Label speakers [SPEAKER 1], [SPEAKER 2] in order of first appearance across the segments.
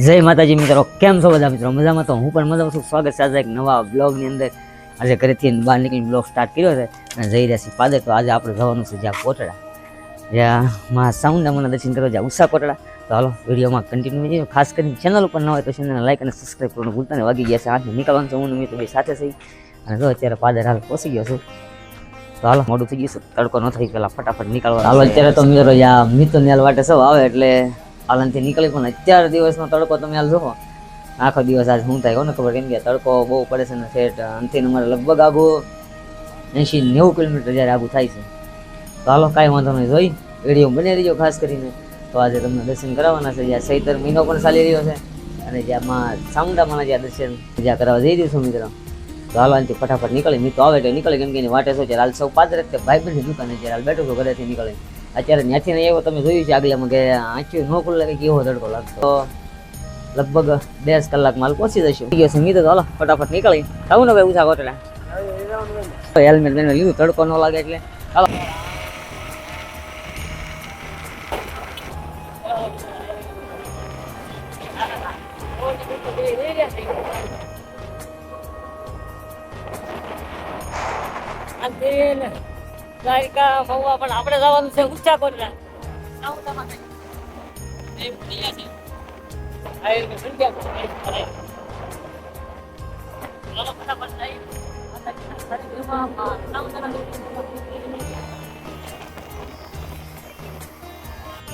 [SPEAKER 1] જય માતાજી મિત્રો, કેમ છો બધા મિત્રો? મજામાં તો હું પણ મજામાં છું. સ્વાગત છે આજે એક નવા બ્લોગની અંદર. આજે ઘરેથી બહાર નીકળીને બ્લોગ સ્ટાર્ટ કર્યો છે અને જઈ રહ્યા છીએ પાદર. તો આજે આપણે જવાનું છે જ્યાં કોટડા. જ્યાં માં સાઉન્ડામાના દર્શન કરવા જ્યાં ઉષા કોટડા. તો હાલો, વિડીયોમાં કન્ટિન્યુ જોઈએ ખાસ કરીને ચેનલ ઉપર ન હોય તો ચેનલને લાઈક અને સબસ્ક્રાઈબ કરવાનું ભૂલતા નહીં. વાગી ગયા છે આજે નીકળવાનું છે. હું મિત્રો બે સાથે થઈ અને જો અત્યારે પાદર હાલ પહોંચી ગયો છું. તો હાલો, મોડું થઈ ગયું છે. તડકો ન થઈ પેલા ફટાફટ નીકળવા હાલો, અત્યારે તો મિત્રો જ્યાં મિત્રો ન્યાલ વાટે સૌ આવે એટલે હાલનથી નીકળી પણ અત્યાર દિવસનો તડકો તમે હાલ જોવો આખો દિવસ આજ શું થાય કોને ખબર કેમ કે તડકો બહુ પડે છે ને ઠેઠ અંતિમ અમારે લગભગ આગું એંશી નેવું કિલોમીટર જ્યારે આગું થાય છે. તો હાલો, કાંઈ વાંધો નહીં, જોઈ, વીડિયો બની રહીજો ખાસ કરીને. તો આજે તમને દર્શન કરાવવાના છે, જ્યાં સૈતર મહિનો પણ ચાલી રહ્યો છે અને જ્યાં માં ચામુંડામાના જ્યાં દર્શન જ્યાં કરવા જઈ દઈશું મિત્રો. તો હાલો અહીંથી ફટાફટ નીકળી મિત્રો આવે તો નીકળે, કેમ કે એની વાટે શું છે હાલ સૌ પાત્ર ભાઈ બંધ દુકાને જ્યારે હાલ બેઠો છો, ઘરેથી નીકળે અત્યારે ત્યાંથી નહીં એવો તમે જોયું છે આગલામાં કે આંચી ન ખુલ્લે કે કેવો તડકો લાગતો. લગભગ બે કલાક માલ પહોંચી જશું. બીજો છે તો હાલો, ફટાફટ નીકળી. ખાવું ને ભાઈ ઉછા કોટડા હેલ્મેટ લઈને લીધું, તડકો ન લાગે એટલે. હાલો. દ્વારિકા મહુવા પણ આપણે જવાનું છે ઊંચા કોટડા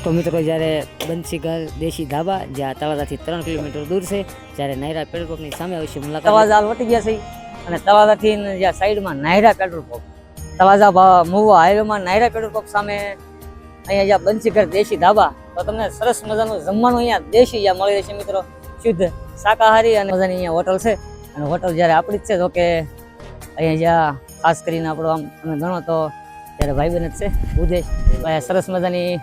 [SPEAKER 1] તો મિત્રો જ્યારે બંસીગર દેશી ધાબા જ્યાં તવાદાથી ત્રણ કિલોમીટર દૂર છે જ્યારે નાયરા પેટ્રોલ પંપની સામે આવશે મુલાકાત. વટી ગયા છે. અને તવાદાથી જ્યાં સાઈડમાં નાયરા પેટ્રોલ પંપ. તળાજા મૂવ હાઈવેમાં નાયરા પેટ્રોલ પંપ સામે અહીંયા જ્યાં બંસીઘર દેશી ધાબા, તો તમને સરસ મજાનું જમવાનું અહીંયા દેશી જ્યાં મળી રહેશે મિત્રો. શુદ્ધ શાકાહારી અને મજાની અહીંયા હોટલ છે. અને હોટલ જ્યારે આપણી જ છે, તો કે અહીંયા જ્યાં ખાસ કરીને આપણો આમ તમે ગણો તો ત્યારે ભાઈબંધ જ છે ઉદેશ અહીંયા સરસ મજાની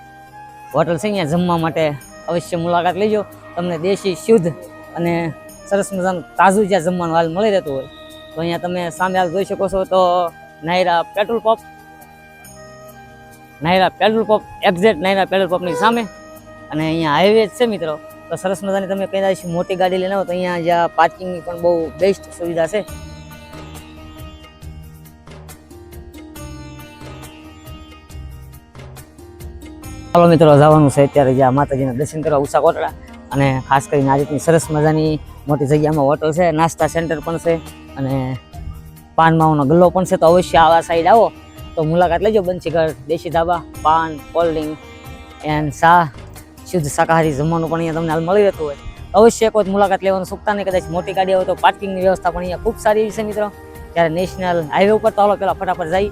[SPEAKER 1] હોટલ છે, અહીંયા જમવા માટે અવશ્ય મુલાકાત લેજો. તમને દેશી શુદ્ધ અને સરસ મજાનું તાજું જ્યાં જમવાનું હાલ મળી રહેતું હોય, તો અહીંયા તમે સામે હાલ જોઈ શકો છો, તો Nayara petrol pump Nayara petrol pump exact Nayara petrol પંપની સામે. અને અહીંયા હાઈવે છે મિત્રો. તો સરસ મજાની તમે કદાચ મોટી ગાડી લઈને આવો તો અહીંયા જ્યાં પાર્કિંગની પણ બહુ બેસ્ટ સુવિધા છે. ચાલો મિત્રો, જવાનું છે અત્યારે જ્યાં માતાજીના દર્શન કરવા ઉષા કોટડા. અને ખાસ કરીને આ રીતની સરસ મજાની મોટી જગ્યામાં હોટલ છે, નાસ્તા સેન્ટર પણ છે. અને પાન માવાનો ગલ્લો પણ છે, તો અવશ્ય આવા સાઈડ આવો. તો મુલાકાત લેજો બંશીઘર દેશી ધાબા, પાન કોલ્ડ ડ્રિંક એન્ડ શાહ શુદ્ધ શાકાહારી જમવાનું પણ અહીંયા તમને હાલ મળી રહેતું હોય. અવશ્ય એક વખત મુલાકાત લેવાનું ચૂકતા નહીં કદાચ મોટી ગાડી હોય તો પાર્કિંગની વ્યવસ્થા પણ અહીંયા ખૂબ સારી છે મિત્રો. ત્યારે નેશનલ હાઈવે ઉપર તો હાલો પેલા ફટાફટ જઈ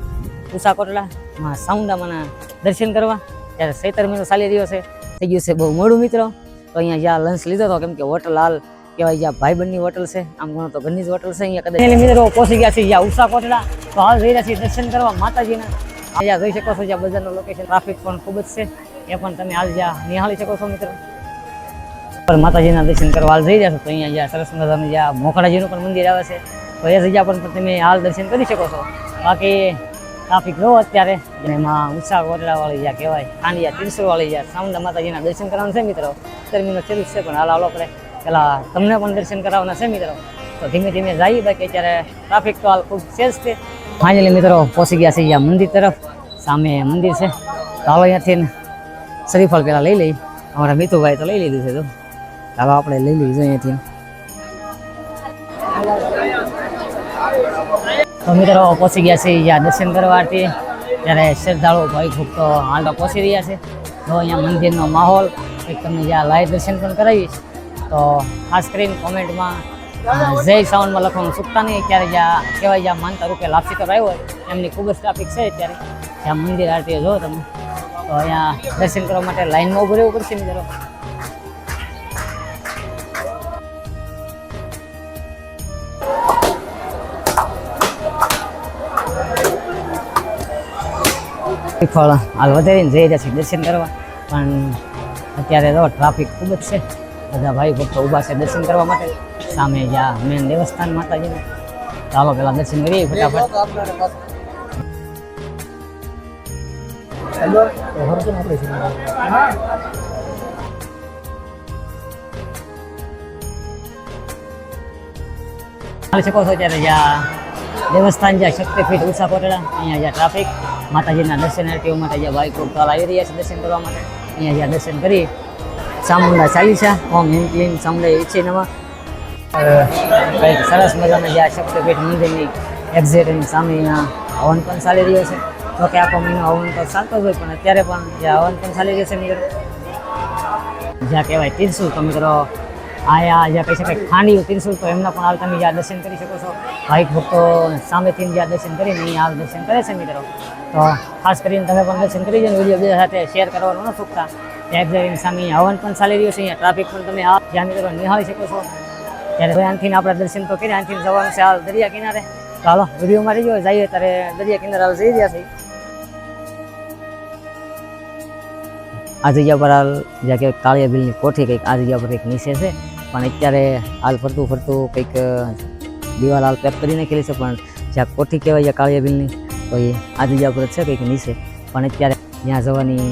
[SPEAKER 1] ઉષા કોટડા માં સાઉન્ડામાના દર્શન કરવા. ત્યારે સૈતર મહિનો ચાલી રહ્યો છે. થઈ ગયું છે બહુ મોડું મિત્રો. તો અહીંયા જ્યાં લંચ લીધો હતો, કેમ કે હોટલ હાલ કહેવાય જ્યાં ભાઈબંધની હોટલ છે, આમ ઘણો તો ઘરની જ હોટલ છે, અહીંયા કદાચ મિત્રો પહોંચી ગયા છે જ્યાં ઉષા કોટડા. તો હાલ જઈ રહ્યા છીએ દર્શન કરવા માતાજીના. અહીંયા જઈ શકો છો, જ્યાં બજારનું લોકેશન ટ્રાફિક પણ ખૂબ જ છે. એ પણ તમે હાલ જ્યાં નિહાળી શકો છો મિત્રો. પર માતાજીના દર્શન કરવા હાલ જઈ રહ્યા છો, તો અહીંયા જ્યાં સરસ મજાનું જ્યાં મોખડાજીનું પણ મંદિર આવે છે. તો એ જગ્યા પણ તમે હાલ દર્શન કરી શકો છો. બાકી ટ્રાફિક જો અત્યારે. એમાં ઉષા કોટડા વાળી જ્યાં કહેવાય, ખાંડિયા ત્રિશુળ વાળી જ્યાં સામુંડા માતાજીના દર્શન કરવાનું છે મિત્રો. ગરમીનો ચાલુ છે, પણ હાલ હાલો આપણે પેલા તમને પણ દર્શન કરાવવાના છે મિત્રો. તો ધીમે ધીમે જઈએ, બાકી અત્યારે ટ્રાફિક તો હાલ ખૂબ છે જ છે ફાઇનલી મિત્રો પહોંચી ગયા છે જ્યાં મંદિર તરફ. સામે મંદિર છે. તો હાલો અહીંયાથી શરીફળ પેલા લઈ લઈ અમારા મિતુભાઈ તો લઈ લીધું છે તો ચાલો આપણે લઈ લઈશું અહીંયાથી. તો મિત્રો પહોંચી ગયા છે જ્યાં દર્શન કરવાથી. ત્યારે શ્રદ્ધાળુ ભાઈ ખૂબ તો હાલ તો પહોંચી રહ્યા છે. તો અહીંયા મંદિરનો માહોલ, એક તમને જ્યાં લાઈવ દર્શન પણ કરાવીશ. તો ખાસ કરીને કોમેન્ટમાં જય સાવનમાં લખવાનું ચૂકતા નહીં. ત્યારે જ્યાં કહેવાય, જ્યાં માનતા રૂપે લાપસી તો આવ્યો હોય, એમની ખૂબ જ ટ્રાફિક છે અત્યારે. જ્યાં મંદિર આરતી જો તમે. તો અહીંયા દર્શન કરવા માટે લાઈનમાં ઉભું રહેવું પડશે, મિત્રો. હાલ વધારીને જઈ રહ્યા છે દર્શન કરવા. પણ અત્યારે તો ટ્રાફિક ખૂબ જ છે. Udah baik, buka ubah saya desain kerbau ya, main mata aja. Kalau kalian desain ini, udah dapat. Halo, harusnya apa di sini? Kali sekolah saja ya, dewa stand ya, cek TV itu usaha kota dah. Ini aja traffic, mata jinak desain RTU, mata aja baik, buka lahir ya, desain kerbau mati. Ini. Chamunda Chalisa ઓમ હિમ ક્લીમ ચામુંડા છે નવા. કંઈક સરસ મજાના જ્યાં શક્તિપીઠ મંદિરની સામે અહીંયા હવન પણ ચાલી રહ્યો છે. તો કે આખો મહિનો હવન તો ચાલતો જ હોય, પણ અત્યારે પણ જે હવન પણ ચાલી રહ્યો છે મિત્રો. જ્યાં કહેવાય તીરસુલ તો મિત્રો આયા જ્યાં કહી શકાય ખાંડી તીરસુલ તો એમના પણ હાલ તમે જ્યાં દર્શન કરી શકો છો. ભાઈક ભક્તો સામેથી જ્યાં દર્શન કરીને અહીંયા હાલ દર્શન કરે છે મિત્રો. તો ખાસ કરીને તમે પણ દર્શન કરી જાય વીડિયો બીજા સાથે શેર કરવાનું ન ચૂકતા સામે હવન પણ ચાલી રહ્યું છે. અહીંયા ટ્રાફિક પણ તમે જ્યાં મિત્રો નિહાળી શકો છો. ત્યારે હવે આનથી આપણે દર્શન તો કર્યા, આનથી જવાનું છે હાલ દરિયા કિનારે. તો હાલો વિડીયોમાં રહીજો, જઈએ ત્યારે દરિયા કિનારે હાલ જઈ રહ્યા છે આ જગ્યા પર હાલ જ્યાં કે કાળિયા બિલની કોઠી કંઈક, આ જગ્યા પર કંઈક નીચે છે. પણ અત્યારે હાલ ફરતું ફરતું કંઈક દિવાલ હાલ પેક કરી નાખેલી છે. પણ જ્યાં કોઠી કહેવાય કાળિયા બિલની તો એ આ જગ્યા પર છે, કંઈક નીચે. પણ અત્યારે ત્યાં જવાની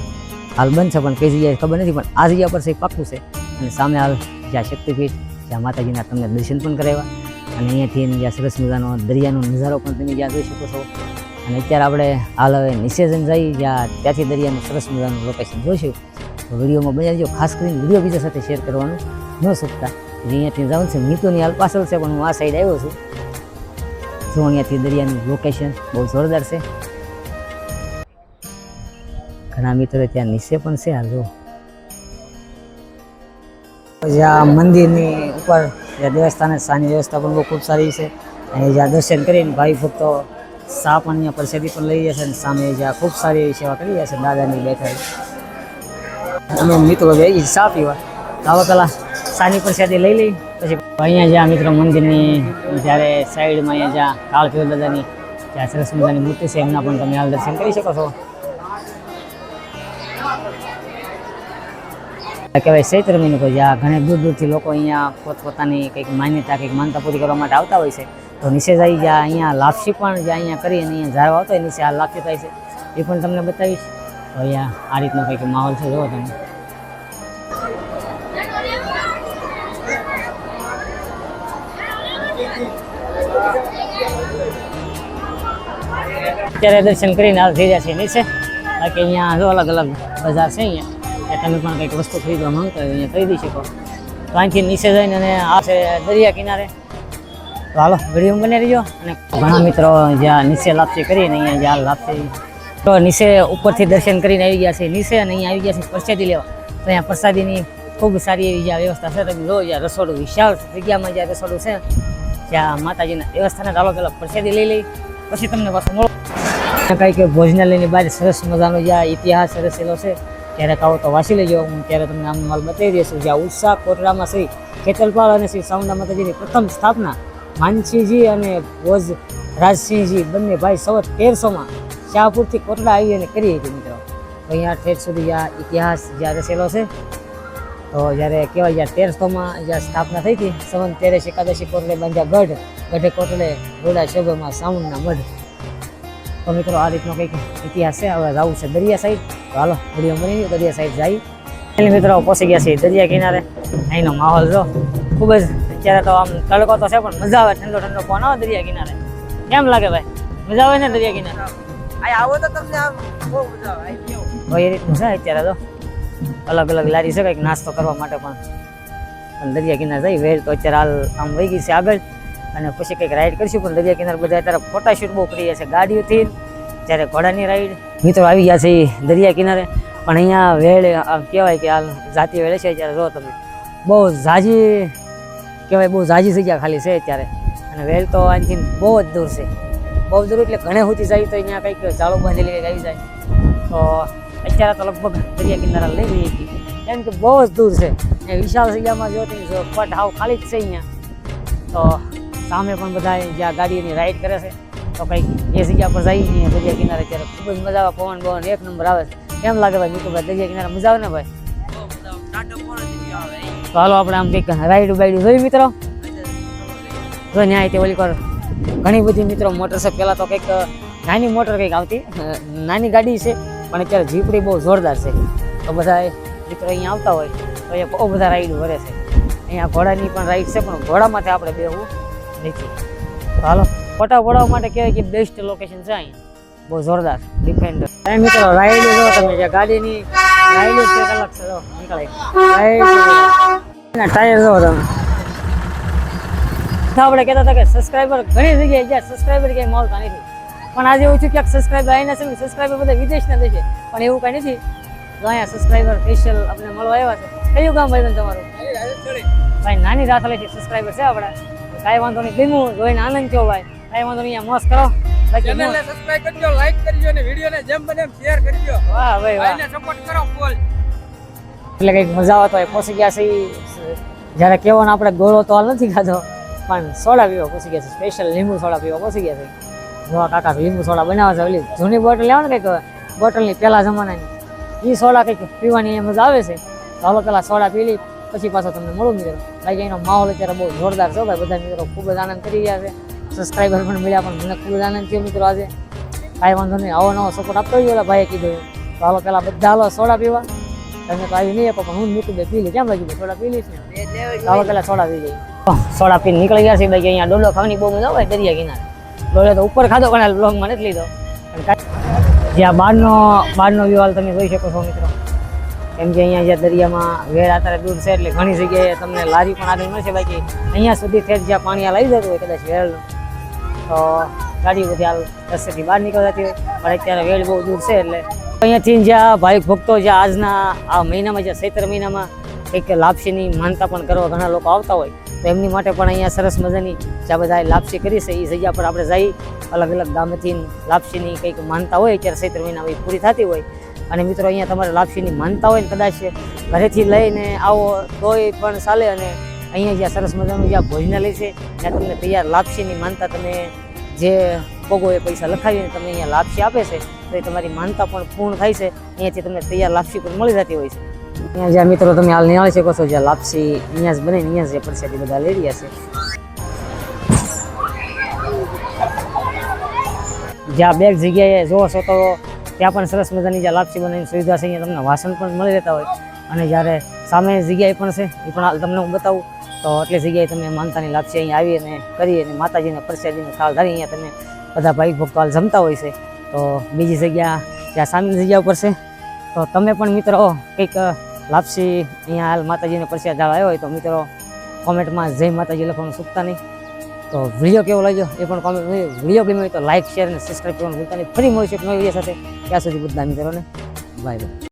[SPEAKER 1] હાલ બનશે પણ કઈ જગ્યાએ ખબર નથી, પણ આ જગ્યા પર સહી પાકું છે. અને સામે હાલ જ્યાં શક્તિપીઠ, જ્યાં માતાજીના તમને દર્શન પણ કરાવ્યા. અને અહીંયાથી જ્યાં સરસ મજાનો દરિયાનો નજારો પણ તમે જ્યાં જોઈ શકો છો. અને અત્યારે આપણે હાલ હવે નિસેજન જઈ જ્યાં ત્યાંથી દરિયાનું સરસ મજાનું લોકેશન જોઈશું. તો વિડીયોમાં બની રહેજો. ખાસ કરીને વીડિયો બીજા સાથે શેર કરવાનું ન શકતા અહીંયાથી જવાનું છે મિતુની હાલ પાછળ છે, પણ હું આ સાઈડ આવ્યો છું. જો અહીંયાથી દરિયાનું લોકેશન બહુ જોરદાર છે. ઘણા મિત્રો ત્યાં નીચે પણ છે, આ જો જ્યાં મંદિરની ઉપર દેવસ્થાને સાની વ્યવસ્થા પણ બહુ ખૂબ સારી છે. અને જ્યાં દર્શન કરીને ભાઈ ભક્તો સા પણ અહીંયા પ્રસાદી પણ લઈ જશે અને સામે જ્યાં ખૂબ સારી એવી સેવા કરી જશે દાદાની બેઠા અમે મિત્રો બે સા પીવા આવા પેલા સાની પ્રસાદી લઈ લઈ, પછી અહીંયા જ્યાં મિત્રો મંદિરની જ્યારે સાઈડમાં અહીંયા જ્યાં કાળભૈરવ દાદાની, જ્યાં સરસ મજાની મૂર્તિ છે, એમના પણ તમે હાલ દર્શન કરી શકો છો. કહેવાય ચૈત્ર મહિનો, તો જ્યાં ઘણા દૂર દૂરથી લોકો અહીંયા પોતપોતાની કંઈક માન્યતા, કંઈક માનતા પૂરી કરવા માટે આવતા હોય છે, તો નીચે જઈ જ્યાં અહીંયા લાપસી પણ જ્યાં અહીંયા કરી અને અહીંયા ઝાડવા આવતો હોય નીચે આ લાપસી થાય છે, એ પણ તમને બતાવીશ. તો અહીંયા આ રીતનો કંઈક માહોલ છે, જોવો તમે. અત્યારે દર્શન કરીને હાલ થઈ રહ્યા છે નીચે બાકી અહીંયા જો અલગ અલગ બજાર છે અહીંયા. ત્યાં તમે પણ કંઈક વસ્તુ ખરીદવા માંગતા હોય અહીંયા ખરીદી શકો. તો અહીંથી નીચે જઈને અને આ છે દરિયા કિનારે. તો હાલો, વીડિયો બને રહીજો. અને ઘણા મિત્રો જ્યાં નીચે લાપસી કરીને અહીંયા જ્યાં લાપસી તો નીચે ઉપરથી દર્શન કરીને આવી ગયા છે. નીચે અને અહીંયા આવી ગયા છે પ્રસાદી લેવા. તો અહીંયા પ્રસાદીની ખૂબ સારી એવી જ્યાં વ્યવસ્થા છે. તમે જો જ્યાં રસોડું વિશાળ જગ્યામાં જ્યાં રસોડું છે જ્યાં માતાજીના દેવસ્થાને ચાલો પહેલાં પ્રસાદી લઈ લઈ. પછી તમને પાછું મળો. કંઈક ભોજનાલયની બહાર સરસ મજાનો આ ઇતિહાસ રચેલો છે, ત્યારે આવો તો વાંચી લેજો. હું ત્યારે તમને આમ માલ બતાવી દઈશું જ્યાં ઉત્સાહ કોટડામાં શ્રી ખેતલપાલ અને શ્રી સાઉન્ડા માતાજીની પ્રથમ સ્થાપના માનસિંહજી અને ભોજ રાજસિંહજી બંને ભાઈ સવત તેરસોમાં શાહપુરથી કોટડા આવી અને કરી હતી મિત્રો. અહીંયા ઠેઠ સુધી જ્યાં ઇતિહાસ જ્યાં રચેલો છે, તો જ્યારે કહેવાય જ્યાં તેરસોમાં જ્યાં સ્થાપના થઈ હતી, સંવંત તેરેશ એકાદશી કોટડે બાંધ્યા ગઢ. ગઢે કોટડે રોડા શોભેમાં સાઉન્ડના મઢ તો મિત્રો આ રીતનો કંઈક ઇતિહાસ છે. હવે જવું છે દરિયા સાઈડ તો હાલો વીડિયો બની દરિયા સાઈડ જાય. એટલે મિત્રો પહોંચી ગયા છીએ દરિયા કિનારે. અહીંનો માહોલ જો ખૂબ જ અત્યારે તો આમ તડકો તો છે પણ મજા આવે ઠંડો ઠંડો પવન આવે દરિયા કિનારે. કેમ લાગે ભાઈ? મજા આવે ને દરિયા કિનારે?
[SPEAKER 2] આવો તો તમને આમ બહુ મજા આવે
[SPEAKER 1] એ રીતનું છે અત્યારે તો. અલગ અલગ લારી છે કંઈક નાસ્તો કરવા માટે પણ. પણ દરિયા કિનારે જઈ વેલ તો અત્યારે હાલ આમ વહી ગઈ છે આગળ. અને પછી કંઈક રાઈડ કરીશું, પણ દરિયા કિનારે બધા અત્યારે ફોટાશૂટ બહુ કરીએ છે ગાડીઓથી. જ્યારે ઘોડાની રાઈડ મિત્રો આવી ગયા છે દરિયા કિનારે. પણ અહીંયા વેળ કહેવાય કે હાલ જાતિ વેળે છે જ્યારે જો તમે. બહુ ઝાજી કહેવાય બહુ ઝાજી જગ્યા ખાલી છે અત્યારે. અને વેલ તો અહીંથી બહુ જ દૂર છે. બહુ દૂર એટલે ઘણે સુધી જાય તો અહીંયા કંઈક ચાળો બાંધેલી કંઈક આવી જાય. તો અત્યારે તો લગભગ દરિયા કિનારા લઈ લઈએ છીએ કેમ કે બહુ જ દૂર છે. એ વિશાળ જગ્યામાં જો તો પટ હાવ ખાલી જ છે અહીંયા. તો સામે પણ બધા જ્યાં ગાડીની રાઈડ કરે છે, તો કંઈક એ જગ્યા પર જઈએ દરિયા કિનારે ત્યારે ખૂબ જ મજા આવે, પવન બવન એક નંબર આવે કેમ લાગે ભાઈ નીકુભાઈ દરિયા કિનારે મજા આવે ને ભાઈ? તો હાલો આપણે આમ કંઈક રાઈડ બાઈડ જોઈ મિત્રો? જો ન્યાય તે ઓલી કર ઘણી બધી મિત્રો મોટર છે પહેલાં તો કંઈક નાની મોટર કંઈક આવતી નાની ગાડી છે, પણ અત્યારે જીપડી બહુ જોરદાર છે. તો બધા મિત્રો અહીંયા આવતા હોય, તો અહીંયા બહુ બધા રાઈડ ભરે છે. અહીંયા ઘોડાની પણ રાઈડ છે, પણ ઘોડામાંથી આપણે બેહવું નથી તો હાલો ફોટા પડાવવા માટે કહેવાય કે બેસ્ટ લોકેશન છે અહીંયા. બહુ જોરદાર ડિફેન્ડર ટાઈમ મિત્રો રાઈડ જો તમે જે ગાડીની રાઈડ છે કલાક છે જો નીકળે. ટાયર જો તમે. તો આપણે કહેતા હતા કે સબસ્ક્રાઈબર ઘણી જગ્યાએ જ્યાં સબસ્ક્રાઈબર ક્યાંય મળતા નથી. પણ આજે એવું છું કે સબસ્ક્રાઈબર આવીને છે ને સબસ્ક્રાઈબર બધા વિદેશના દેશે પણ એવું કાંઈ નથી. તો અહીંયા સબસ્ક્રાઈબર સ્પેશિયલ આપણે મળવા આવ્યા છે. કયું ગામ ભાઈ તમારું? ભાઈ નાની રાથાલેથી સબસ્ક્રાઈબર છે આપણે. કાંઈ વાંધો નહીં. ગમ્યું જોઈને આનંદ થયો ભાઈ. કાંઈ વાંધો નહીં મસ્ત કરો. બાકી
[SPEAKER 2] ચેનલ ને સબસ્ક્રાઇબ કરજો લાઈક કરજો અને વિડિયો ને જેમ બને એમ શેર કરજો.
[SPEAKER 1] વાહ ભાઈ વાહ.
[SPEAKER 2] સપોર્ટ કરો ફૂલ
[SPEAKER 1] એટલે કંઈક મજા આવે તો એ પહોંચી ગયા છે. જ્યારે કહેવાનો આપણે ગોળો તો હાલ નથી ખાધો પણ સોડા પીવા પહોંચી ગયા છે. સ્પેશિયલ લીંબુ સોડા પીવા પહોંચી ગયા છે. જોવા કાકા લીંબુ સોડા બનાવે છે ઓલી જૂની બોટલ લેવા ને કંઈક બોટલની પહેલા જમાનાની. એ સોડા કંઈક પીવાની એ મજા આવે છે. ચાલો હાલો પેલા સોડા પી લી પછી પાછો તમને મળું મિત્રો. બાકી એનો માહોલ અત્યારે બહુ જોરદાર છે ભાઈ. બધા મિત્રો ખૂબ જ આનંદ કરી રહ્યા છે. સબસ્ક્રાઈબર પણ મળ્યા પણ મને ખૂબ જ આનંદ થયો મિત્રો આજે. કાંઈ વાંધો નહીં આવો નવો સપોર્ટ આપતો જ ભાઈએ કીધું તો હાલો પેલા બધા હાલો સોડા પીવા. તમે તો આવી નહીં આપો પણ હું નીકળી પી લી કેમ લાગ્યું સોડા પી લઈશ ને? હાલો પેલા સોડા પી લઈએ. સોડા પીને નીકળી ગયા છે બાકી અહીંયા ડોલો ખાવાની બહુ મજા આવે દરિયા કિનારે. ડોલો તો ઉપર ખાધો પણ બ્લોગમાં નથી લીધો. જ્યાં બહારનો બહારનો વિવાલ તમે જોઈ શકો છો મિત્રો. કેમ કે અહીંયા જ્યાં દરિયામાં વેર અત્યારે દૂર છે એટલે ઘણી જગ્યાએ તમને લારી પણ આગળ મળશે. બાકી અહીંયા સુધી ઠેર જ્યાં પાણી હાલ આવી જતું હોય કદાચ વેરનું તો ગાડી બધી હાલ રસ્તેથી બહાર નીકળી હોય. પણ અત્યારે વેળ બહુ દૂર છે એટલે અહીંયાથી જ્યાં ભાઈ ભક્તો જ્યાં આજના આ મહિનામાં જ્યાં ચૈત્ર મહિનામાં કંઈક લાપસીની માનતા પણ કરવા ઘણા લોકો આવતા હોય, તો એમની માટે પણ અહીંયા સરસ મજાની જ્યાં બધા લાપસી કરી છે. એ જગ્યા પર આપણે જઈ અલગ અલગ ગામેથી લાપસીની કંઈક માનતા હોય અત્યારે ચૈત્ર મહિનામાં એ પૂરી થતી હોય. અને મિત્રો અહીંયા તમારે લાપસીની માનતા હોય ને કદાચ ઘરેથી લઈને આવો તોય પણ ચાલે અને અહીંયા જ્યાં સરસ મજાનું જ્યાં ભોજનાલય છે, ત્યાં તમને તૈયાર લાપસીની માનતા તમે જે પગો એ પૈસા લખાવીને તમને અહીંયા લાપસી આપે છે, તો એ તમારી માનતા પણ પૂર્ણ થાય છે. અહીંયાથી તમને તૈયાર લાપસી પણ મળી જતી હોય છે. અહીંયા જ્યાં મિત્રો તમે હાલ નિહાળી શકો છો, જ્યાં લાપસી અહીંયા જ બને અહીંયા જ પ્રસાદી બધા લઈ રહ્યા છે. જ્યાં બે જગ્યાએ જોવો છો તો ત્યાં પણ સરસ મજાની જ્યાં લાપસી બનાવીની સુવિધા છે, અહીંયા તમને વાસણ પણ મળી રહેતા હોય. અને જ્યારે સામે જગ્યાએ પણ છે, એ પણ તમને હું બતાવું. તો એટલી જગ્યાએ તમે માનતાની લાપસી અહીંયા આવી અને કરી અને માતાજીને પ્રસાદીને થાળ ધરી અહીંયા તમે બધા ભાઈ ભક્તો જમતા હોય છે. તો બીજી જગ્યા ત્યાં સામેની જગ્યા ઉપર છે, તો તમે પણ મિત્રો કંઈક લાપસી અહીંયા હાલ માતાજીને પ્રસાદ આવ્યો હોય તો મિત્રો કોમેન્ટમાં જય માતાજી લખવાનું ચૂકતા નહીં. તો વીડિયો કેવો લાગ્યો? એ પણ કોમેન્ટ વીડિયો ગમ્યો હોય તો લાઈક શેર અને સબસ્ક્રાઈબ કરવાનું ભૂલતા નહીં. ફરી મળીશું એક નવી વીડિયો સાથે. ત્યાં સુધી બધા મિત્રોને બાય બાય